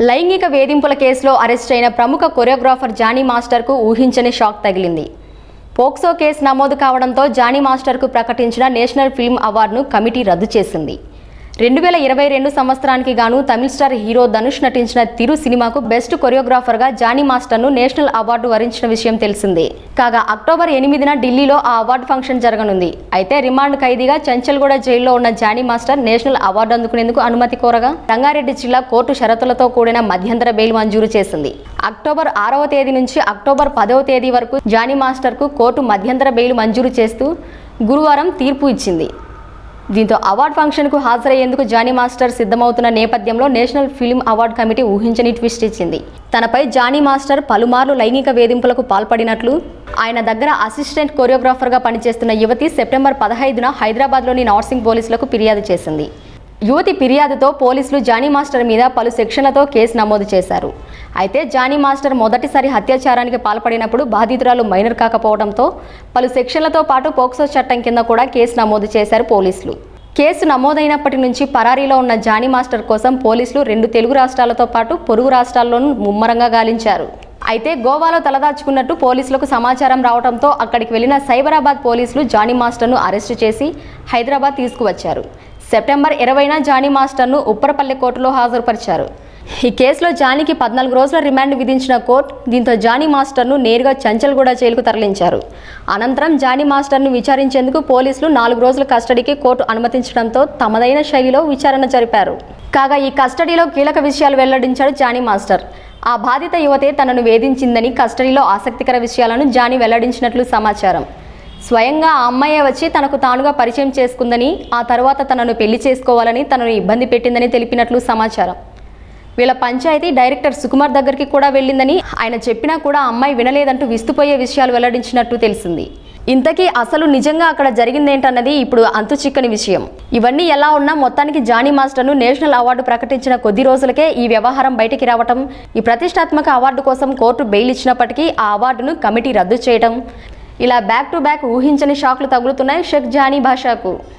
లైంగిక వేధింపుల కేసులో అరెస్ట్ అయిన ప్రముఖ కొరియోగ్రాఫర్ జానీ మాస్టర్కు ఊహించని షాక్ తగిలింది. పోక్సో కేసు నమోదు కావడంతో జానీ మాస్టర్కు ప్రకటించిన నేషనల్ ఫిల్మ్ అవార్డును కమిటీ రద్దు చేసింది. రెండు వేల ఇరవై రెండు సంవత్సరానికి గాను తమిళ స్టార్ హీరో ధనుష్ నటించిన తిరు సినిమాకు బెస్ట్ కొరియోగ్రాఫర్గా జానీ మాస్టర్ను నేషనల్ అవార్డు వరించిన విషయం తెలిసిందే. కాగా అక్టోబర్ ఎనిమిదిన ఢిల్లీలో ఆ అవార్డు ఫంక్షన్ జరగనుంది. అయితే రిమాండ్ ఖైదీగా చంచల్గూడ జైల్లో ఉన్న జానీ మాస్టర్ నేషనల్ అవార్డు అందుకునేందుకు అనుమతి కోరగా రంగారెడ్డి జిల్లా కోర్టు షరతులతో కూడిన మధ్యంతర బెయిల్ మంజూరు చేసింది. అక్టోబర్ ఆరవ తేదీ నుంచి అక్టోబర్ పదవ తేదీ వరకు జానీ మాస్టర్కు కోర్టు మధ్యంతర బెయిల్ మంజూరు చేస్తూ గురువారం తీర్పు ఇచ్చింది. దీంతో అవార్డ్ ఫంక్షన్కు హాజరయ్యేందుకు జానీ మాస్టర్ సిద్ధమవుతున్న నేపథ్యంలో నేషనల్ ఫిల్మ్ అవార్డ్ కమిటీ ఊహించని ట్విస్ట్ ఇచ్చింది. తనపై జానీ మాస్టర్ పలుమార్లు లైంగిక వేధింపులకు పాల్పడినట్లు ఆయన దగ్గర అసిస్టెంట్ కొరియోగ్రాఫర్గా పనిచేస్తున్న యువతి సెప్టెంబర్ పదహైదున హైదరాబాద్లోని నార్సింగ్ పోలీసులకు ఫిర్యాదు చేసింది. యువతి ఫిర్యాదుతో పోలీసులు జానీ మాస్టర్ మీద పలు సెక్షన్లతో కేసు నమోదు చేశారు. అయితే జానీ మాస్టర్ మొదటిసారి అత్యాచారానికి పాల్పడినప్పుడు బాధితురాలు మైనర్ కాకపోవడంతో పలు సెక్షన్లతో పాటు పోక్సో చట్టం కింద కూడా కేసు నమోదు చేశారు పోలీసులు. కేసు నమోదైనప్పటి నుంచి పరారీలో ఉన్న జానీ మాస్టర్ కోసం పోలీసులు రెండు తెలుగు రాష్ట్రాలతో పాటు పొరుగు రాష్ట్రాల్లోనూ ముమ్మరంగా గాలించారు. అయితే గోవాలో తలదాచుకున్నట్టు పోలీసులకు సమాచారం రావడంతో అక్కడికి వెళ్ళిన సైబరాబాద్ పోలీసులు జానీ మాస్టర్ను అరెస్టు చేసి హైదరాబాద్ తీసుకువచ్చారు. సెప్టెంబర్ ఇరవైన జానీ మాస్టర్ను ఉప్పరపల్లి కోర్టులో హాజరుపరిచారు. ఈ కేసులో జానీకి పద్నాలుగు రోజుల రిమాండ్ విధించిన కోర్టు దీంతో జానీ మాస్టర్ను నేరుగా చంచల్గూడ జైలుకు తరలించారు. అనంతరం జానీ మాస్టర్ను విచారించేందుకు పోలీసులు నాలుగు రోజుల కస్టడీకి కోర్టు అనుమతించడంతో తమదైన శైలిలో విచారణ జరిపారు. కాగా ఈ కస్టడీలో కీలక విషయాలు వెల్లడించాడు జానీ మాస్టర్. ఆ బాధిత యువతే తనను వేధించిందని కస్టడీలో ఆసక్తికర విషయాలను జానీ వెల్లడించినట్లు సమాచారం. స్వయంగా ఆ అమ్మాయే వచ్చి తనకు తానుగా పరిచయం చేసుకుందని ఆ తర్వాత తనను పెళ్ళి చేసుకోవాలని తనను ఇబ్బంది పెట్టిందని తెలిపినట్లు సమాచారం. వీళ్ళ పంచాయతీ డైరెక్టర్ సుకుమార్ దగ్గరికి కూడా వెళ్ళిందని ఆయన చెప్పినా కూడా అమ్మాయి వినలేదంటూ విస్తుపోయే విషయాలు వెల్లడించినట్టు తెలిసింది. ఇంతకీ అసలు నిజంగా అక్కడ జరిగిందేంటన్నది ఇప్పుడు అంతు చిక్కని విషయం. ఇవన్నీ ఎలా ఉన్నా మొత్తానికి జానీ మాస్టర్ను నేషనల్ అవార్డు ప్రకటించిన కొద్ది రోజులకే ఈ వ్యవహారం బయటికి రావటం ఈ ప్రతిష్టాత్మక అవార్డు కోసం కోర్టు బెయిల్ ఇచ్చినప్పటికీ ఆ అవార్డును కమిటీ రద్దు చేయడం ఇలా బ్యాక్ టు బ్యాక్ ఊహించని షాక్లు తగులుతున్నాయి షెక్ జానీ భాషకు.